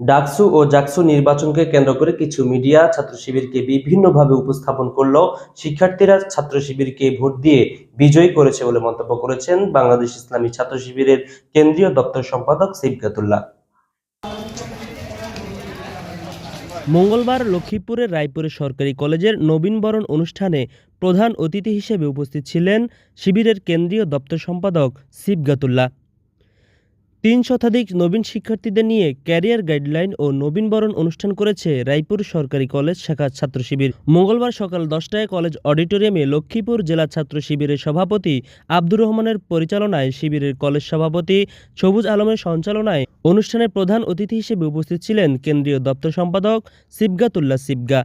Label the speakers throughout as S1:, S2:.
S1: ডাকসু ও জাকসু নির্বাচনকে কেন্দ্র করে কিছু মিডিয়া ছাত্র শিবিরকে বিভিন্নভাবে উপস্থাপন করলেও শিক্ষার্থীরা ছাত্র শিবিরকে ভোট দিয়ে বিজয়ী করেছে বলে মন্তব্য করেছেন বাংলাদেশ ইসলামী ছাত্র শিবিরের কেন্দ্রীয় দপ্তর সম্পাদক সিবগাতুল্লাহ মঙ্গলবার লক্ষ্মীপুরের রায়পুরে সরকারি কলেজের নবীনবরণ অনুষ্ঠানে প্রধান অতিথি হিসেবে উপস্থিত ছিলেন শিবিরের কেন্দ্রীয় দপ্তর সম্পাদক সিবগাতুল্লাহ তিন শতাধিক নবীন শিক্ষার্থীদের নিয়ে ক্যারিয়ার গাইডলাইন ও নবীনবরণ অনুষ্ঠান করেছে রায়পুর সরকারি কলেজ শাখা ছাত্র শিবির। মঙ্গলবার সকাল দশটায় কলেজ অডিটোরিয়ামে লক্ষ্মীপুর জেলা ছাত্র শিবিরের সভাপতি আব্দুর রহমানের পরিচালনায় শিবিরের কলেজ সভাপতি সবুজ আলমের সঞ্চালনায় অনুষ্ঠানে প্রধান অতিথি হিসেবে উপস্থিত ছিলেন কেন্দ্রীয় দপ্তর সম্পাদক সিবগাতুল্লাহ সিবগা।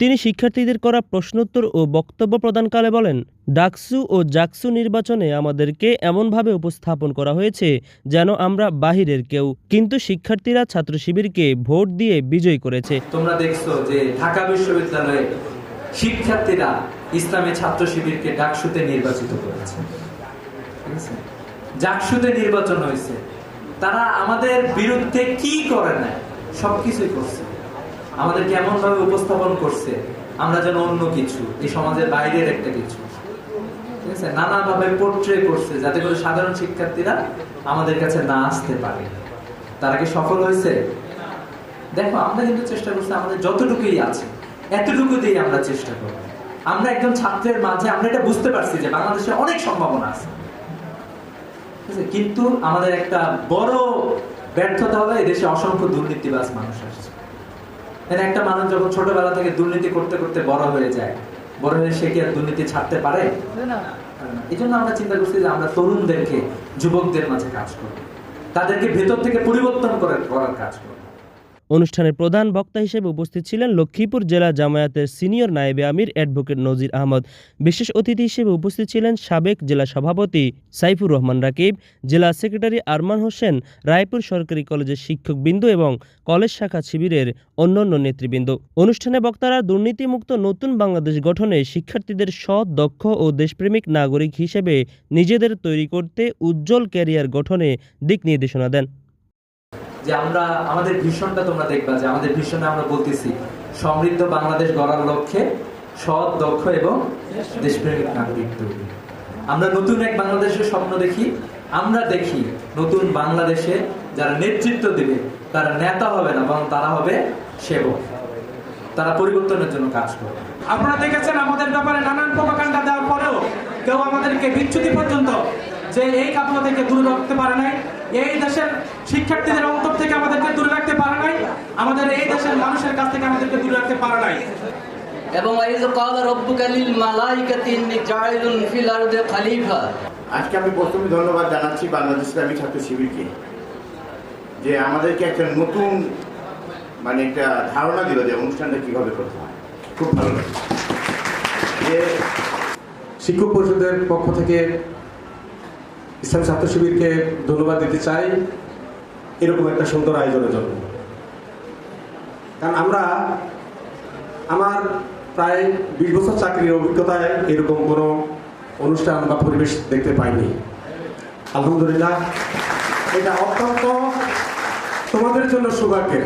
S1: তিনি শিক্ষার্থীদের করা প্রশ্নোত্তর ও বক্তব্য প্রদানকালে বলেন, ডাকসু ও জাকসু নির্বাচনে আমাদেরকে এমনভাবে উপস্থাপন করা হয়েছে যেন আমরা বাহিরের কেউ, কিন্তু শিক্ষার্থীরা ছাত্র শিবিরকে ভোট দিয়ে বিজয়ী করেছে।
S2: তোমরা দেখছ যে ঢাকা বিশ্ববিদ্যালয়ে শিক্ষার্থীরা ইসলামী ছাত্র শিবিরকে ডাকসুতে নির্বাচিত করেছে। জাকসুতে নির্বাচন হয়েছে। তারা আমাদের বিরুদ্ধে কি করে নাই? সবকিছুই করছে। আমাদের কেমন ভাবে উপস্থাপন করছে, আমরা যেন অন্য কিছু, এই সমাজের বাইরের একটা কিছু। ঠিক আছে? নানাভাবে পোর্ট্রে করছে যাতে করে সাধারণ শিক্ষার্থীরা আমাদের কাছে না আসতে পারে। তারা কি সফল হয়েছে? দেখো, আমরা কিন্তু চেষ্টা করছি আমাদের যতটুকুই আছে এতটুকু দিয়ে আমরা চেষ্টা করব। আমরা একজন ছাত্রের মাঝে আমরা এটা বুঝতে পারছি যে বাংলাদেশে অনেক সম্ভাবনা আছে? কিন্তু আমাদের একটা বড় ব্যর্থতা হলো এদেশে অসংখ্য দুর্নীতিবাজ মানুষ আসছে। এখানে একটা মানুষ যখন ছোটবেলা থেকে দুর্নীতি করতে করতে বড় হয়ে যায় বড় হয়ে সে কি আর দুর্নীতি ছাড়তে পারে। এই জন্য আমরা চিন্তা করছি যে আমরা তরুণদেরকে যুবকদের মাঝে কাজ করব তাদেরকে ভেতর থেকে পরিবর্তন করে করার কাজ করব
S1: অনুষ্ঠানের প্রধান বক্তা হিসেবে উপস্থিত ছিলেন লক্ষ্মীপুর জেলা জামায়াতের সিনিয়র নায়েবে আমির অ্যাডভোকেট নজির আহমদ। বিশেষ অতিথি হিসেবে উপস্থিত ছিলেন সাবেক জেলা সভাপতি সাইফুর রহমান রাকিব, জেলা সেক্রেটারি আরমান হোসেন, রায়পুর সরকারি কলেজের শিক্ষকবৃন্দ এবং কলেজ শাখা শিবিরের অন্যান্য নেতৃবৃন্দ। অনুষ্ঠানে বক্তারা দুর্নীতিমুক্ত নতুন বাংলাদেশ গঠনে শিক্ষার্থীদের সৎ, দক্ষ ও দেশপ্রেমিক নাগরিক হিসেবে নিজেদের তৈরি করতে উজ্জ্বল ক্যারিয়ার গঠনে দিক নির্দেশনা দেন।
S2: যে আমরা, আমাদের ভিশনটা তোমরা দেখবা, যে আমাদের ভিশনে আমরা বলতেছি, সমৃদ্ধ বাংলাদেশ গড়ার লক্ষ্যে সৎ, দক্ষ এবং দেশপ্রেমিক নাগরিক তৈরি। আমরা নতুন এক বাংলাদেশের স্বপ্ন দেখি, আমরা দেখি নতুন বাংলাদেশে যারা নেতৃত্ব দিবে, তারা নেতা হবে না, বরং তারা হবে সেবক। তারা পরিবর্তনের জন্য কাজ করবে।
S3: আপনারা দেখেছেন আমাদের ব্যাপারে নানান প্রপাকাণ্ডা দেওয়ার পরেও কেউ আমাদেরকে বিচ্ছুতি পর্যন্ত যে এই কাপড় থেকে দূরে রাখতে পারে নাই। এই দেশের শিক্ষার্থীদের অন্তর থেকে আমাদেরকে দূরে রাখতে পারে নাই আমাদের এই দেশের মানুষের কাছ থেকে আমাদেরকে দূরে রাখতে পারে নাই।
S4: এবং ওয়াইজ ক্বাল রাব্বুকা লিল মালাইকাতি ইন্নী জাইলুন ফিল আরদি খলিফা।
S5: আজকে আমি প্রথমে ধন্যবাদ জানাচ্ছি বাংলাদেশ ইসলামী ছাত্র শিবিরকে যে আমাদেরকে একটা নতুন মানে একটা ধারণা দিল যে অনুষ্ঠানটা কীভাবে করতে হয়। খুব ভালো লাগে যে
S6: শিক্ষক পরিষদের পক্ষ থেকে ইসলাম ছাত্র শিবিরকে ধন্যবাদ দিতে চাই এরকম একটা সুন্দর আয়োজনের জন্য। কারণ আমরা আমার প্রায় বিশ বছর চাকরির অভিজ্ঞতায় এরকম কোনো অনুষ্ঠান বা পরিবেশ দেখতে পাইনি। আলহামদুলিল্লাহ, এটা অত্যন্ত তোমাদের জন্য সৌভাগ্যের।